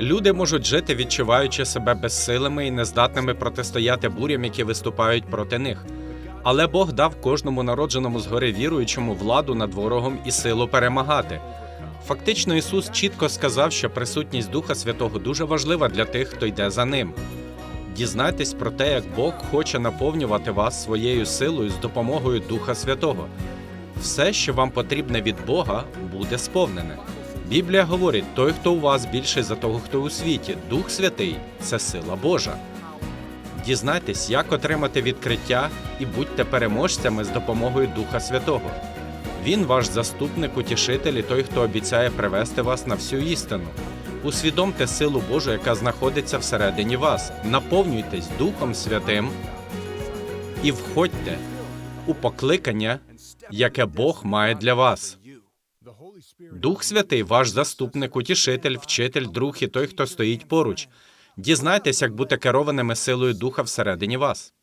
Люди можуть жити, відчуваючи себе безсилими і нездатними протистояти бурям, які виступають проти них. Але Бог дав кожному народженому згори віруючому владу над ворогом і силу перемагати. Фактично, Ісус чітко сказав, що присутність Духа Святого дуже важлива для тих, хто йде за ним. Дізнайтесь про те, як Бог хоче наповнювати вас своєю силою з допомогою Духа Святого. Все, що вам потрібне від Бога, буде сповнене. Біблія говорить: той, хто у вас більший за того, хто у світі, Дух Святий це сила Божа. Дізнайтесь, як отримати відкриття і будьте переможцями з допомогою Духа Святого. Він ваш заступник, утішитель і той, хто обіцяє привести вас на всю істину. Усвідомте силу Божу, яка знаходиться всередині вас. Наповнюйтесь Духом Святим і входьте у покликання, яке Бог має для вас. Дух Святий, ваш заступник, утішитель, вчитель, друг і той, хто стоїть поруч. Дізнайтесь, як бути керованими силою Духа всередині вас.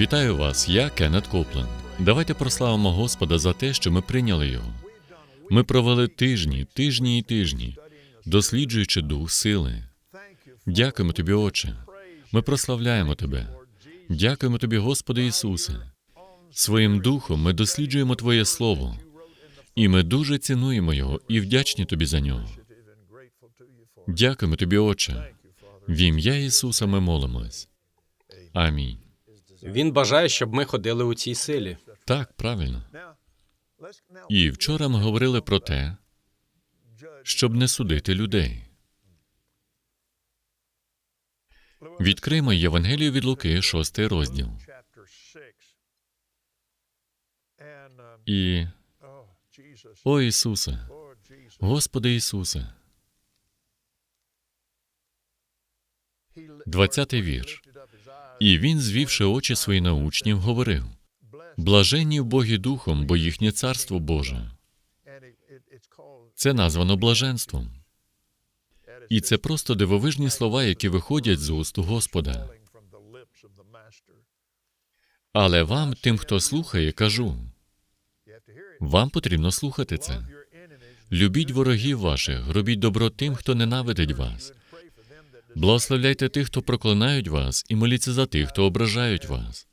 Вітаю вас, я Кеннет Копленд. Давайте прославимо Господа за те, що ми прийняли його. Ми провели тижні, тижні і тижні, досліджуючи дух сили. Дякуємо тобі, Отче. Ми прославляємо тебе. Дякуємо тобі, Господи Ісусе. Своїм духом ми досліджуємо Твоє Слово, і ми дуже цінуємо його і вдячні тобі за нього. Дякуємо тобі, Отче. В ім'я Ісуса ми молимось. Амінь. Він бажає, щоб ми ходили у цій силі. Так, правильно. І вчора ми говорили про те, щоб не судити людей. Відкриймо Євангелію від Луки, шостий розділ. І о Ісусе, Господи Ісусе, He 20-й вірш. І він, звівши очі свої на учнів, говорив: Блаженні Богі Духом, бо їхнє царство Боже. Це названо блаженством. І це просто дивовижні слова, які виходять з уст Господа. Але вам, тим, хто слухає, кажу: вам потрібно слухати це. Любіть ворогів ваших, робіть добро тим, хто ненавидить вас. Благословляйте тих, хто проклинають вас, і моліться за тих, хто ображають вас.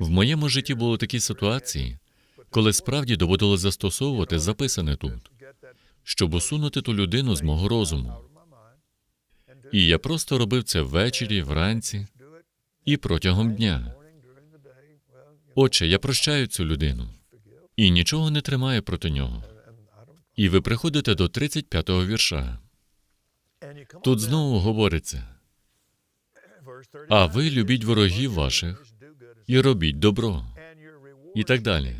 В моєму житті були такі ситуації, коли справді доводилось застосовувати записане тут, щоб усунути ту людину з мого розуму. І я просто робив це ввечері, вранці і протягом дня. Отче, я прощаю цю людину і нічого не тримаю проти нього. І ви приходите до 35-го вірша. Тут знову говориться: down, verse 30. а ви любіть ворогів ваших і робіть добро, і так далі.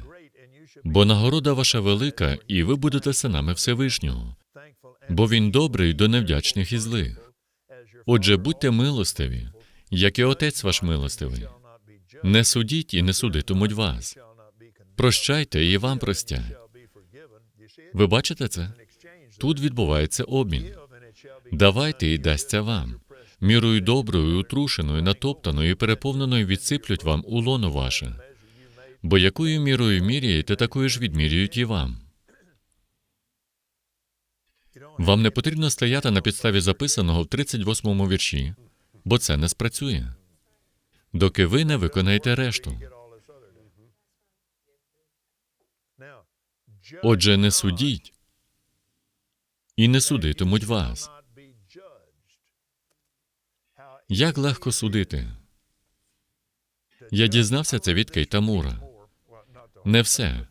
Бо нагорода ваша велика, і ви будете синами Всевишнього, бо він добрий до невдячних і злих. Отже, будьте милостиві, як і Отець ваш милостивий. Не судіть і не судитимуть вас. Прощайте і вам простять. Ви бачите це? Тут відбувається обмін. Давайте і дасться вам. Мірою доброю, утрушеною, натоптаною і переповненою відсиплють вам у ваше. Бо якою мірою міряєте, такою ж відміряють і вам. Вам не потрібно стояти на підставі записаного в 38-му вірші, бо це не спрацює. Доки ви не виконаєте решту. Отже, не судіть і не судитимуть вас. Як легко судити? Я дізнався це від Кейта Мура. Не все.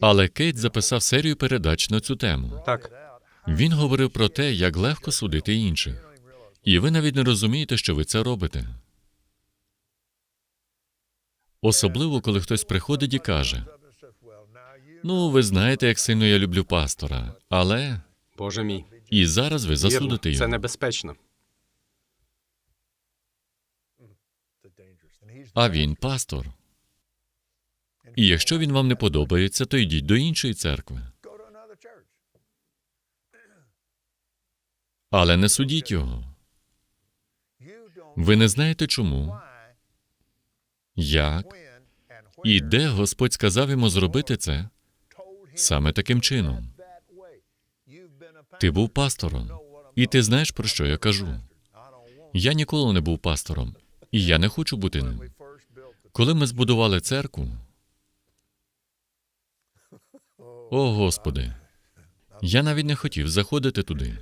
Але Кейт записав серію передач на цю тему. Так, Він говорив про те, як легко судити інших. І ви навіть не розумієте, що ви це робите. Особливо, коли хтось приходить і каже: Ну, ви знаєте, як сильно я люблю пастора, але Боже мій. і зараз ви засудите це його. небезпечно. А він пастор. І якщо він вам не подобається, то йдіть до іншої церкви. Але не судіть його. Ви не знаєте чому, як і де Господь сказав йому зробити це саме таким чином. Ти був пастором, і ти знаєш, про що я кажу. Я ніколи не був пастором, і я не хочу бути ним. Коли ми збудували церкву, о Господи, я навіть не хотів заходити туди.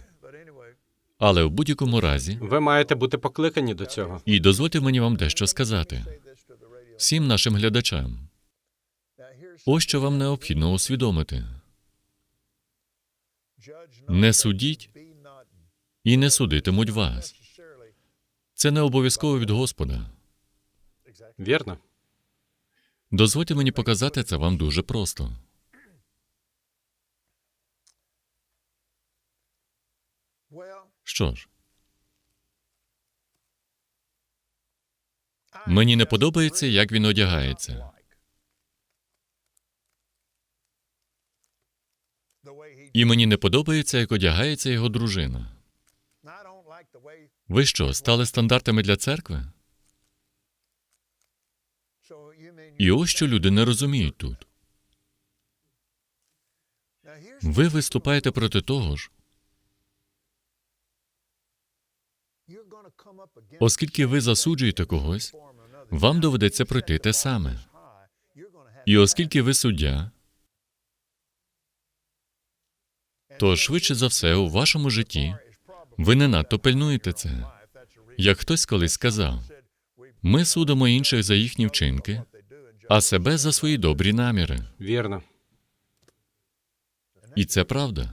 Але в будь-якому разі, Ви маєте бути покликані до цього. і дозвольте мені вам дещо сказати всім нашим глядачам. Ось що вам необхідно усвідомити: не судіть і не судитимуть вас. Це не обов'язково від Господа. Вірно? Дозвольте мені показати це вам дуже просто. Що ж, мені не подобається, як він одягається. І мені не подобається, як одягається його дружина. Ви що, стали стандартами для церкви? І ось що люди не розуміють тут. Ви виступаєте проти того ж, оскільки ви засуджуєте когось, вам доведеться пройти те саме. І оскільки ви суддя, то швидше за все у вашому житті ви не надто пильнуєте це. Як хтось колись сказав, ми судимо інших за їхні вчинки, а себе за свої добрі наміри. Вірно. І це правда.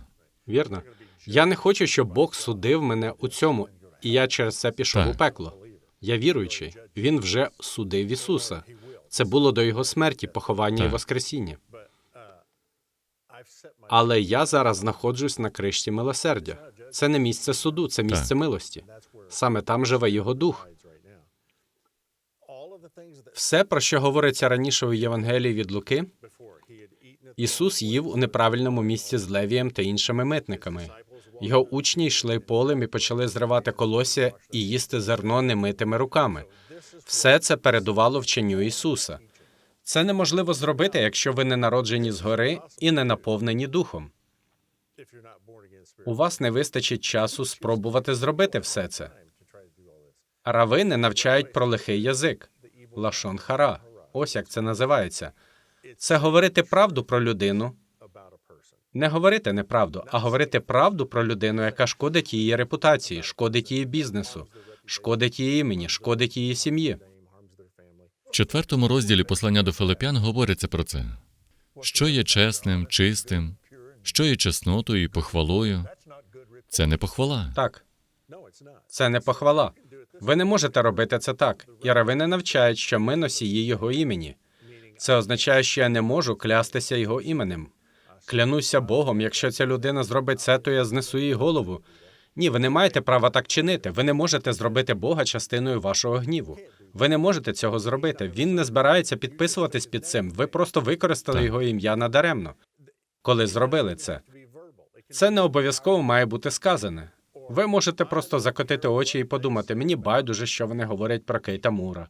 Вірно. Я не хочу, щоб Бог судив мене у цьому, і я через це пішов Так. у пекло. Я віруючий. Він вже судив Ісуса. Це було до його смерті, поховання і воскресіння. Але я зараз знаходжусь на кришті милосердя. Це не місце суду, це місце милості. Саме там живе його дух. Все, про що говориться раніше у Євангелії від Луки, Ісус їв у неправильному місці з Левієм та іншими митниками. Його учні йшли полем і почали зривати колосся і їсти зерно немитими руками. Все це передувало вченню Ісуса. Це неможливо зробити, якщо ви не народжені згори і не наповнені духом. У вас не вистачить часу спробувати зробити все це. Равини навчають про лихий язик, лашон хара. Ось як це називається. Це говорити правду про людину, не говорити неправду, а говорити правду про людину, яка шкодить її репутації, шкодить її бізнесу, шкодить її імені, шкодить її сім'ї. В четвертому розділі послання до Филипян говориться про це. Що є чесним, чистим, що є чеснотою і похвалою. Це не похвала. Так, це не похвала. Ви не можете робити це так. І равини навчають, що ми носії його імені. Це означає, що я не можу клястися його іменем. Клянуся Богом, якщо ця людина зробить це, то я знесу їй голову. Ні, ви не маєте права так чинити. Ви не можете зробити Бога частиною вашого гніву. Ви не можете цього зробити. Він не збирається підписуватись під цим. Ви просто використали Так. його ім'я надаремно, коли зробили це. Це не обов'язково має бути сказане. Ви можете просто закотити очі і подумати: мені байдуже, що вони говорять про Кейта Мура.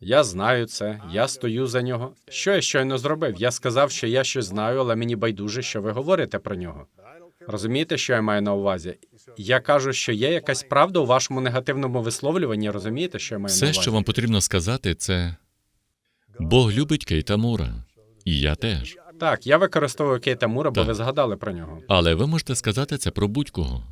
Я знаю це, я стою за нього. Що я щойно зробив? Я сказав, що я щось знаю, але мені байдуже, що ви говорите про нього. Розумієте, що я маю на увазі? Я кажу, що є якась правда у вашому негативному висловлюванні. Розумієте, що я маю на Все, увазі? що вам потрібно сказати, це Бог любить Кейта Мура, і я теж. Так, я використовую Кейта Мура, бо Так. ви згадали про нього. Але ви можете сказати це про будь-кого.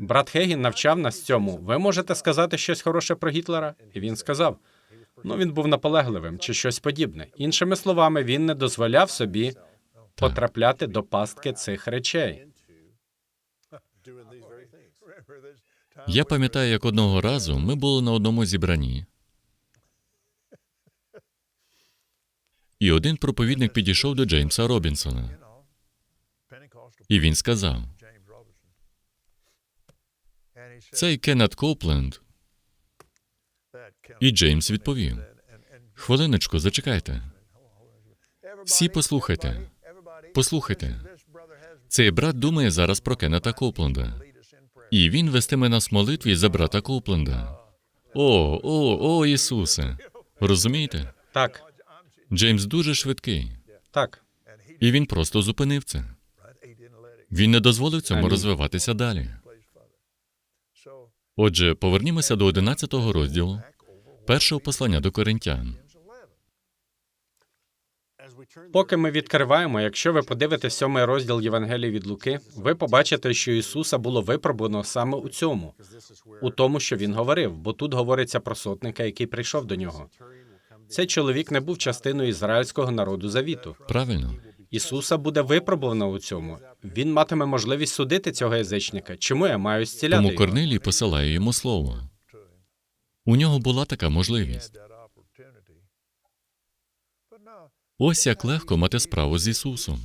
Брат Хейгін навчав нас цьому. Ви можете сказати щось хороше про Гітлера? І він сказав: ну він був наполегливим чи щось подібне. Іншими словами, він не дозволяв собі потрапляти до пастки цих речей. Я пам'ятаю, як одного разу ми були на одному зібранні. І один проповідник підійшов до Джеймса Робінсона, і він сказав: цей Кеннет Копленд І Джеймс відповів: Хвилиночку, зачекайте. Всі послухайте. Послухайте. Цей брат думає зараз про Кеннета Копленда. І він вестиме нас в молитві за брата Копленда. О, о, о, Ісусе. Розумієте? Так, Джеймс дуже швидкий, так. і він просто зупинив це. Він не дозволив цьому розвиватися далі. Отже, повернімося до 11 розділу першого послання до коринтян. Поки ми відкриваємо, якщо ви подивитесь сьомий розділ Євангелії від Луки, ви побачите, що Ісуса було випробано саме у цьому, у тому, що він говорив, бо тут говориться про сотника, який прийшов до нього. Цей чоловік не був частиною ізраїльського народу завіту. Правильно? Ісуса буде випробовано у цьому. Він матиме можливість судити цього язичника. Чому я маю зціляти Тому його? Корнилій посилає йому слово. У нього була така можливість. Ось як легко мати справу з Ісусом.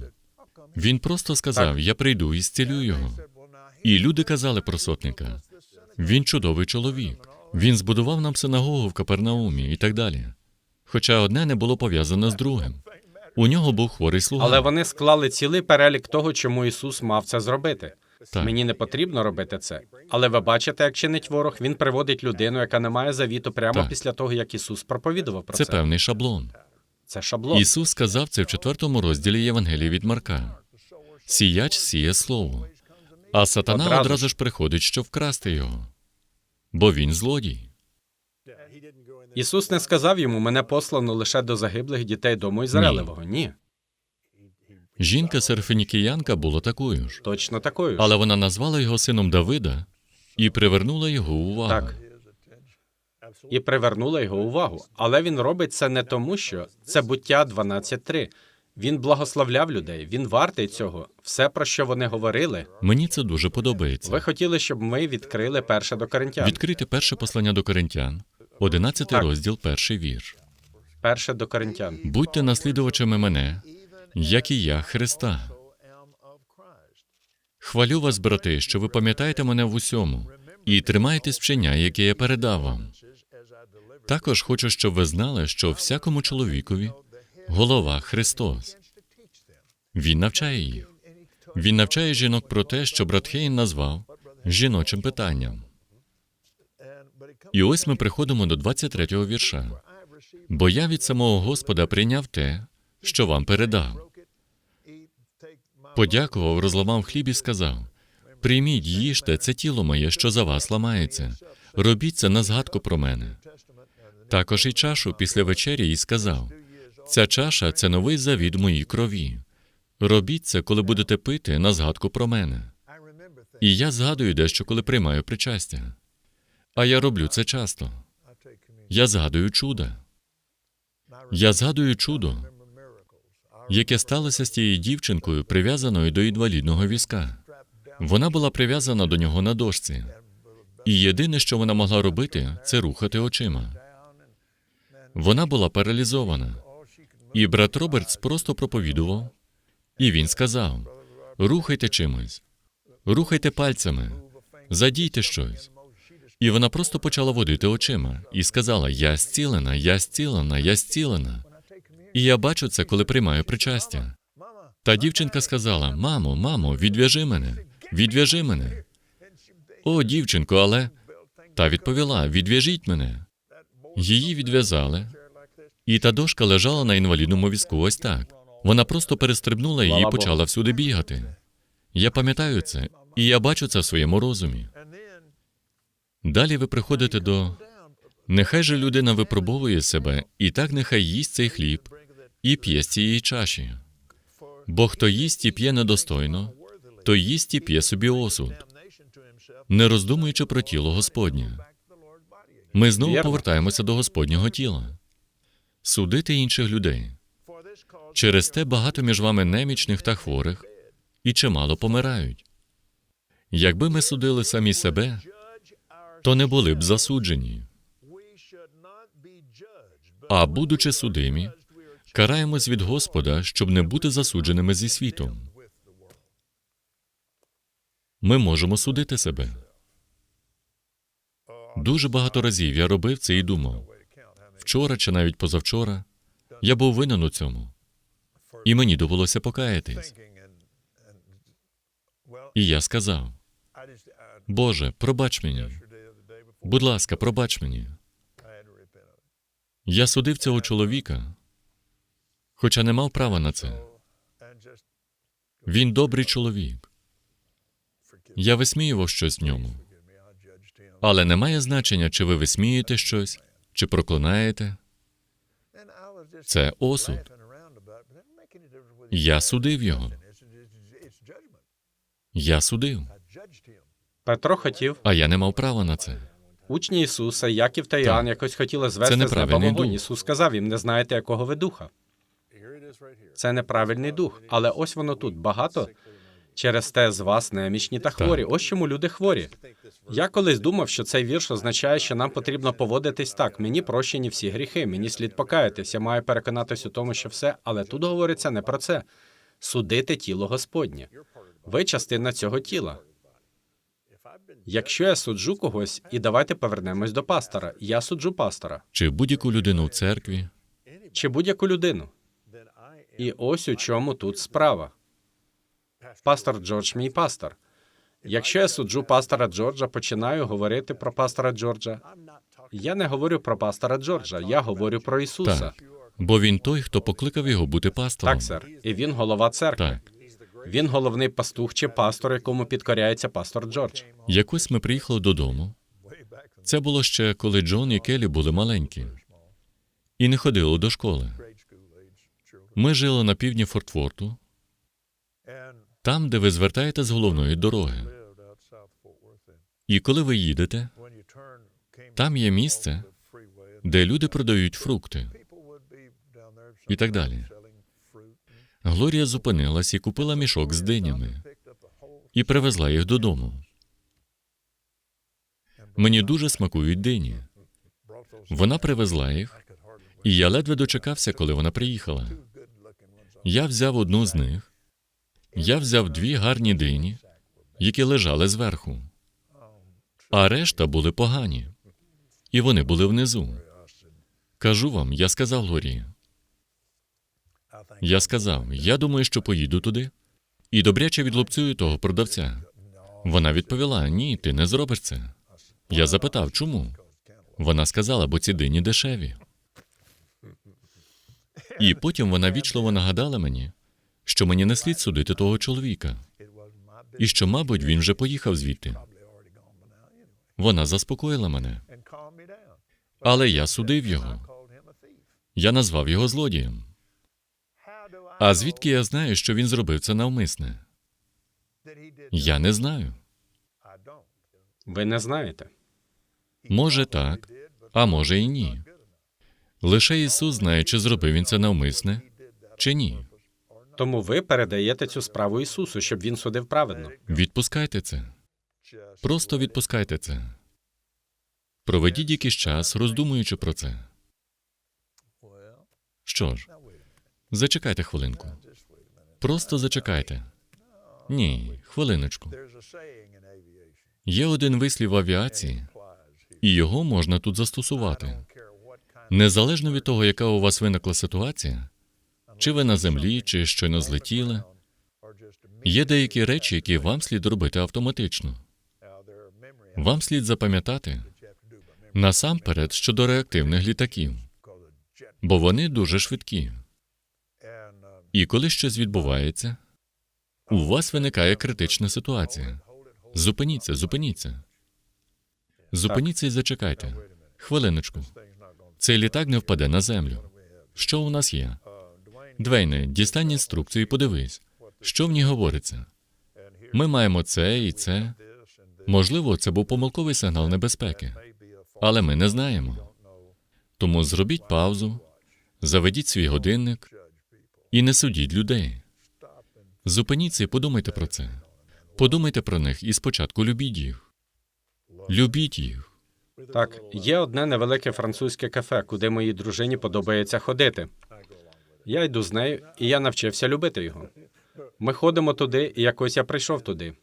Він просто сказав: Я прийду і зцілю його. І люди казали про сотника. Він чудовий чоловік. Він збудував нам синагогу в Капернаумі і так далі. Хоча одне не було пов'язане з другим. У нього був хворий слуга. Але вони склали цілий перелік того, чому Ісус мав це зробити. Так. Мені не потрібно робити це. Але ви бачите, як чинить ворог, він приводить людину, яка не має завіту, прямо Так. після того, як Ісус проповідував про це. Це певний шаблон. Це шаблон. Ісус сказав це в четвертому розділі Євангелії від Марка. Сіяч сіє слово, а сатана Одразу одразу, ж приходить, щоб вкрасти його. Бо він злодій. Ісус не сказав йому, мене послано лише до загиблих дітей дому Ізраїлевого. Ні, Жінка серфенікіянка була такою ж, точно такою. ж. але вона назвала його сином Давида і привернула його увагу. Так. І привернула його увагу. Але він робить це не тому, що це буття 12.3. Він благословляв людей, він вартий цього. Все, про що вони говорили. Мені це дуже подобається. Ви хотіли, щоб ми відкрили перше до Коринтян. Відкрити перше послання до коринтян, 11 розділ, перший вірш. Перше до Коринтян. Будьте наслідувачами мене, як і я Христа. Хвалю вас, брати, що ви пам'ятаєте мене в усьому і тримаєтесь вчення, яке я передав вам. Також хочу, щоб ви знали, що всякому чоловікові голова Христос. Він навчає їх. Він навчає жінок про те, що брат Хейн назвав жіночим питанням. І ось ми приходимо до 23-го вірша. Бо я від самого Господа прийняв те, що вам передав. Подякував, розламав хліб і сказав: Прийміть, їжте, це тіло моє, що за вас ламається. Робіть це на згадку про мене. Також і чашу після вечері і сказав: Ця чаша це новий завід моїй крові. Робіть це, коли будете пити на згадку про мене. І я згадую дещо, коли приймаю причастя. А я роблю це часто. Я згадую чуда. Я згадую чудо, яке сталося з тією дівчинкою, прив'язаною до інвалідного візка. Вона була прив'язана до нього на дошці. І єдине, що вона могла робити, це рухати очима. Вона була паралізована. І брат Робертс просто проповідував, і він сказав: рухайте чимось, рухайте пальцями, задійте щось. І вона просто почала водити очима і сказала: Я зцілена, я зцілена, я зцілена. І я бачу це, коли приймаю причастя. Та дівчинка сказала: Мамо, мамо, відв'яжи мене, відв'яжи мене. О, дівчинко, але та відповіла: Відв'яжіть мене. Її відв'язали, і та дошка лежала на інвалідному візку ось так. Вона просто перестрибнула її і почала всюди бігати. Я пам'ятаю це, і я бачу це в своєму розумі. Далі ви приходите до нехай же людина випробовує себе, і так нехай їсть цей хліб і п'є з цієї чаші. Бо хто їсть і п'є недостойно, то їсть і п'є собі осуд, не роздумуючи про тіло Господнє. Ми знову повертаємося до Господнього тіла. Судити інших людей. Через те багато між вами немічних та хворих, і чимало помирають. Якби ми судили самі себе, то не були б засуджені. А будучи судимі, караємось від Господа, щоб не бути засудженими зі світом. Ми можемо судити себе. Дуже багато разів я робив це і думав. Вчора чи навіть позавчора я був винен у цьому, і мені довелося покаятись. І я сказав: Боже, пробач мені. Будь ласка, пробач мені. Я судив цього чоловіка, хоча не мав права на це. Він добрий чоловік. Я висміював щось в ньому. Але не має значення, чи ви висміюєте щось, чи проклинаєте. Це осуд. Я судив його. Я судив, Петро хотів. а я не мав права на це. Учні Ісуса, Яків та Іоанн, якось хотіли звести з неба вогонь. Ісус сказав їм, не знаєте, якого ви духа. Це неправильний дух, але ось воно тут багато. Через те з вас немічні та хворі. Ось чому люди хворі. Я колись думав, що цей вірш означає, що нам потрібно поводитись так. Мені прощені всі гріхи, мені слід покаятись. Я маю переконатись у тому, що все, але тут говориться не про це. Судити тіло Господнє. Ви частина цього тіла. Якщо я суджу когось, і давайте повернемось до пастора. Я суджу пастора Чи будь-яку людину в церкві, чи будь-яку людину. І ось у чому тут справа. Пастор Джордж мій пастор. Якщо я суджу пастора Джорджа, починаю говорити про пастора Джорджа. Я не говорю про пастора Джорджа, я говорю про Ісуса. так, бо він той, хто покликав його бути пастором. Так, сер. І він голова церкви. Так. Він головний пастух чи пастор, якому підкоряється пастор Джордж. Якось ми приїхали додому. Це було ще коли Джон і Келі були маленькі і не ходили до школи. Ми жили на півдні Фортфорту, там, де ви звертаєте з головної дороги. І коли ви їдете, там є місце, де люди продають фрукти і так далі. Глорія зупинилась і купила мішок з динями і привезла їх додому. Мені дуже смакують дині. Вона привезла їх, і я ледве дочекався, коли вона приїхала. Я взяв одну з них, я взяв дві гарні дині, які лежали зверху, а решта були погані, і вони були внизу. Кажу вам, я сказав Глорії. Я сказав, я думаю, що поїду туди і добряче відлупцюю того продавця. Вона відповіла: ні, ти не зробиш це. Я запитав, чому? Вона сказала, бо ці дині дешеві. І потім вона вічливо нагадала мені, що мені не слід судити того чоловіка, і що, мабуть, він вже поїхав звідти. Вона заспокоїла мене, але я судив його. Я назвав його злодієм. А звідки я знаю, що він зробив це навмисне? Я не знаю. Ви не знаєте. Може так, а може і ні. Лише Ісус знає, чи зробив він це навмисне, чи ні. Тому ви передаєте цю справу Ісусу, щоб він судив праведно. Відпускайте це. Просто відпускайте це. Проведіть якийсь час, роздумуючи про це. Що ж, зачекайте хвилинку. Просто зачекайте. Ні, хвилиночку. Є один вислів авіації, і його можна тут застосувати. Незалежно від того, яка у вас виникла ситуація, чи ви на землі, чи щойно злетіли, є деякі речі, які вам слід робити автоматично. Вам слід запам'ятати насамперед щодо реактивних літаків, бо вони дуже швидкі. І коли щось відбувається, у вас виникає критична ситуація. Зупиніться, зупиніться. Зупиніться і зачекайте. Хвилиночку. Цей літак не впаде на землю. Що у нас є? Двейне, дістань інструкцію і подивись, що в ній говориться. Ми маємо це і це. Можливо, це був помилковий сигнал небезпеки, але ми не знаємо. Тому зробіть паузу, заведіть свій годинник і не судіть людей. Зупиніться і подумайте про це. Подумайте про них і спочатку любіть їх. Любіть їх. Так, є одне невелике французьке кафе, куди моїй дружині подобається ходити. Я йду з нею, і я навчився любити його. Ми ходимо туди, і якось я прийшов туди.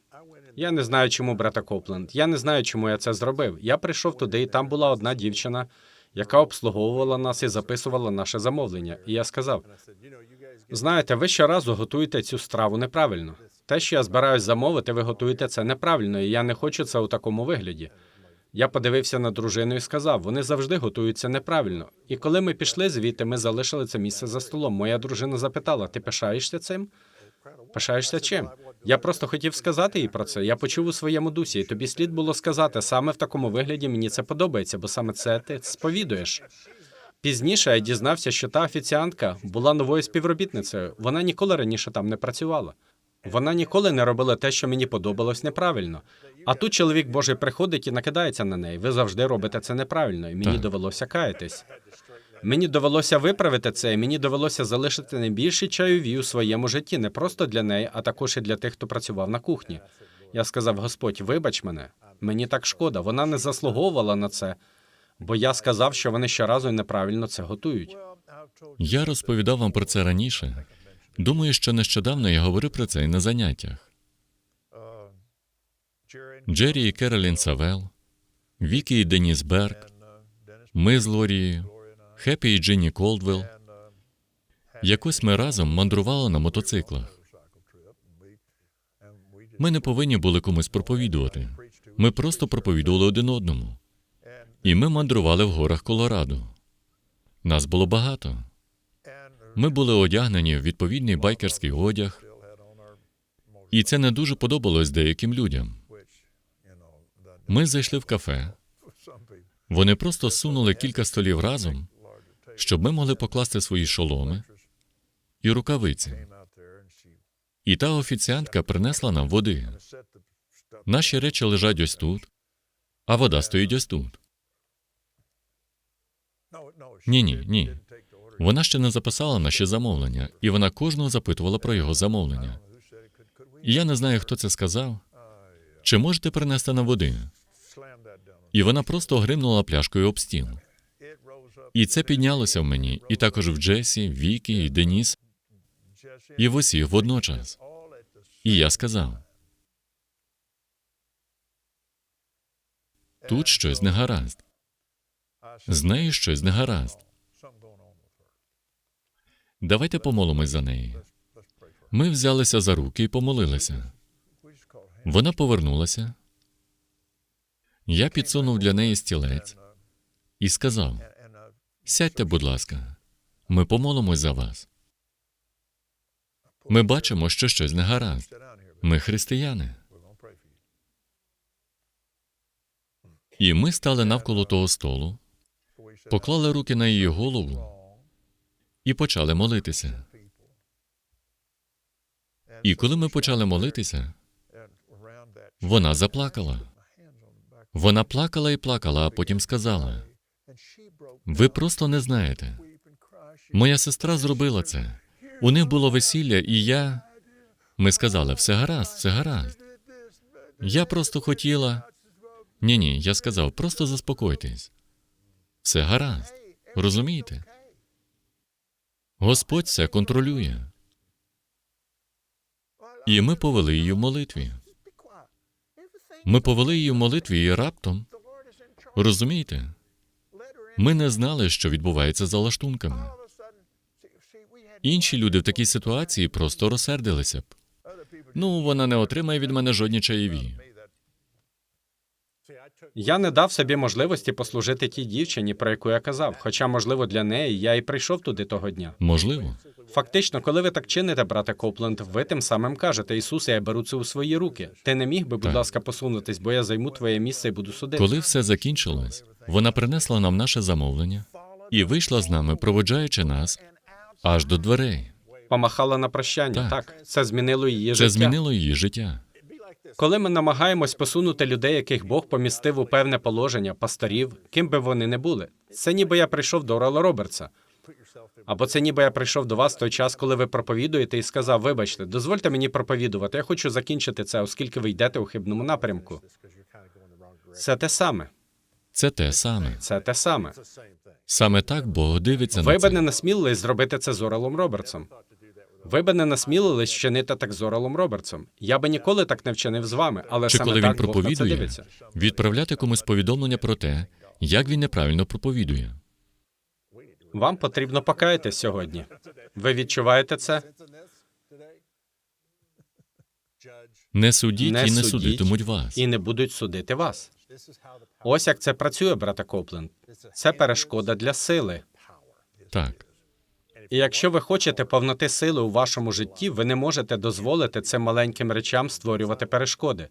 Я не знаю, чому брата Копленд. Я не знаю, чому я це зробив. Я прийшов туди, і там була одна дівчина, яка обслуговувала нас і записувала наше замовлення. І я сказав: знаєте, ви щоразу готуєте цю страву неправильно. Те, що я збираюсь замовити, ви готуєте це неправильно, і я не хочу це у такому вигляді. Я подивився на дружину і сказав: вони завжди готуються неправильно. І коли ми пішли звідти, ми залишили це місце за столом. Моя дружина запитала: Ти пишаєшся цим? Пишаєшся чим? Я просто хотів сказати їй про це. Я почув у своєму дусі, і тобі слід було сказати саме в такому вигляді мені це подобається, бо саме це ти сповідуєш. Пізніше я дізнався, що та офіціантка була новою співробітницею. Вона ніколи раніше там не працювала. Вона ніколи не робила те, що мені подобалось неправильно. А тут чоловік Божий приходить і накидається на неї. Ви завжди робите це неправильно, і мені Так. довелося каятись. Мені довелося виправити це, і мені довелося залишити найбільші чайові у своєму житті, не просто для неї, а також і для тих, хто працював на кухні. Я сказав: Господь, вибач мене, мені так шкода. Вона не заслуговувала на це, бо я сказав, що вони щоразу неправильно це готують. Я розповідав вам про це раніше. Думаю, що нещодавно я говорив про це і на заняттях. Джері і Керолін Савел, Вікі і Деніс Берг, ми з Лорією, Хеппі і Джинні Колдвелл. Якось ми разом мандрували на мотоциклах. Ми не повинні були комусь проповідувати. Ми просто проповідували один одному. І ми мандрували в горах Колорадо. Нас було багато. Ми були одягнені в відповідний байкерський одяг, і це не дуже подобалось деяким людям. Ми зайшли в кафе. Вони просто сунули кілька столів разом, щоб ми могли покласти свої шоломи і рукавиці. І та офіціантка принесла нам води. Наші речі лежать ось тут, а вода стоїть ось тут. Ні, ні, ні. Вона ще не записала наші замовлення, і вона кожного запитувала про його замовлення. Я не знаю, хто це сказав. Чи можете принести нам води? І вона просто гримнула пляшкою об стіл. І це піднялося в мені, і також в Джесі, Вікі і Деніс, і в усіх водночас. І я сказав: тут щось не гаразд. З нею щось не гаразд. Давайте помолимось за неї. Ми взялися за руки і помолилися. Вона повернулася. Я підсунув для неї стілець і сказав: сядьте, будь ласка, ми помолимось за вас. Ми бачимо, що щось не гаразд. Ми християни. І ми стали навколо того столу, поклали руки на її голову і почали молитися. І коли ми почали молитися, вона заплакала. Вона плакала і плакала, а потім сказала: Ви просто не знаєте. Моя сестра зробила це. У них було весілля, і я. Ми сказали, все гаразд, все гаразд. Я просто хотіла. Ні, ні, я сказав, просто заспокойтесь. Все гаразд. Розумієте? Господь це контролює. І ми повели її в молитві. Ми повели її в молитві і раптом, розумієте, ми не знали, що відбувається за лаштунками. Інші люди в такій ситуації просто розсердилися б. Ну, вона не отримає від мене жодні чаєві. Я не дав собі можливості послужити тій дівчині, про яку я казав. Хоча, можливо, для неї я і прийшов туди того дня. Можливо. Фактично, коли ви так чините, брате Копленд, ви тим самим кажете, Ісусе, я беру це у свої руки. Ти не міг би, будь Так. ласка, посунутись, бо я займу твоє місце і буду судити. Коли все закінчилось, вона принесла нам наше замовлення і вийшла з нами, проводжаючи нас аж до дверей. Помахала на прощання. Так. Так, це змінило її Це життя. змінило її життя. Коли ми намагаємось посунути людей, яких Бог помістив у певне положення, пасторів, ким би вони не були, це ніби я прийшов до Орла Робертса. Або це ніби я прийшов до вас той час, коли ви проповідуєте, і сказав: Вибачте, дозвольте мені проповідувати. Я хочу закінчити це, оскільки ви йдете у хибному напрямку. Це те саме. Це те саме. Це те саме. Саме так Бог дивиться Ви на би не насмілились зробити це з Орелом Робертсом. Ви би не насмілились вчинити так з Орелом Робертсом. Я би ніколи так не вчинив з вами, але Чи саме коли так він Бог на це проповідує, дивиться. відправляти комусь повідомлення про те, як він неправильно проповідує. Вам потрібно покаятись сьогодні. Ви відчуваєте це? Не судіть Не і не судіть судитимуть вас. І не будуть судити вас. Ось як це працює, брата Копленд. Це перешкода для сили. Так. І якщо ви хочете повноти сили у вашому житті, ви не можете дозволити цим маленьким речам створювати перешкоди.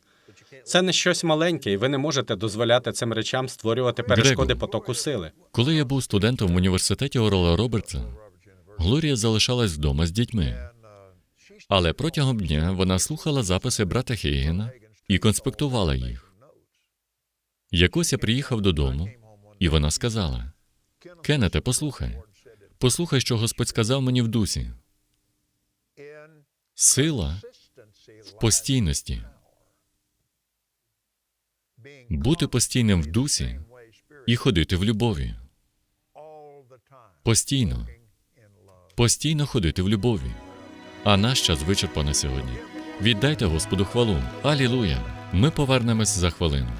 Це не щось маленьке, і ви не можете дозволяти цим речам створювати перешкоди Грегу. потоку сили. Коли я був студентом в університеті Орла Робертса, Глорія залишалась вдома з дітьми. Але протягом дня вона слухала записи брата Хейгена і конспектувала їх. Якось я приїхав додому, і вона сказала: Кеннете, послухай, послухай, що Господь сказав мені в дусі. Сила в постійності. Бути постійним в дусі і ходити в любові. Постійно. Постійно ходити в любові. А наш час вичерпано сьогодні. Віддайте Господу хвалу. Алілуя! Ми повернемось за хвилину.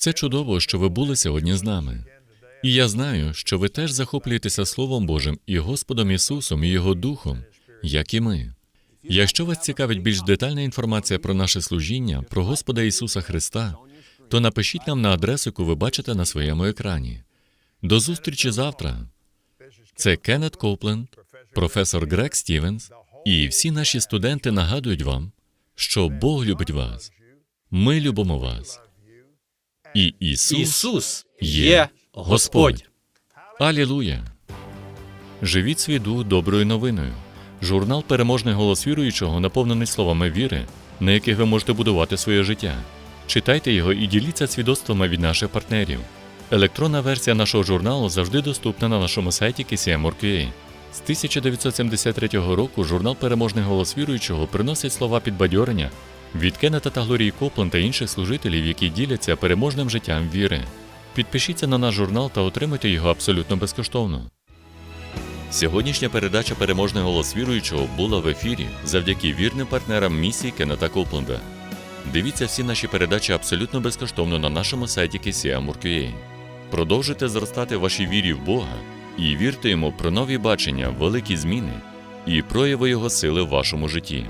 Це чудово, що ви були сьогодні з нами. І я знаю, що ви теж захоплюєтеся Словом Божим і Господом Ісусом і Його Духом, як і ми. Якщо вас цікавить більш детальна інформація про наше служіння, про Господа Ісуса Христа, то напишіть нам на адресу, яку ви бачите на своєму екрані. До зустрічі завтра. Це Кеннет Копленд, професор Грег Стівенс, і всі наші студенти нагадують вам, що Бог любить вас. Ми любимо вас. І Ісус, Ісус є Господь. Господь. Алілуя! Живіть свій дух доброю новиною. Журнал Переможний голос віруючого наповнений словами віри, на яких ви можете будувати своє життя. Читайте його і діліться свідоцтвами від наших партнерів. Електронна версія нашого журналу завжди доступна на нашому сайті KCM.org.ua. З 1973 року журнал Переможний голос віруючого приносить слова підбадьорення від Кеннета та Глорії Коплен та інших служителів, які діляться переможним життям віри. Підпишіться на наш журнал та отримайте його абсолютно безкоштовно. Сьогоднішня передача Переможний голос віруючого була в ефірі завдяки вірним партнерам місії Кеннета Копленда. Дивіться всі наші передачі абсолютно безкоштовно на нашому сайті KCM.org.ua. Продовжуйте зростати в вашій вірі в Бога і вірте йому про нові бачення, великі зміни і прояви Його сили в вашому житті.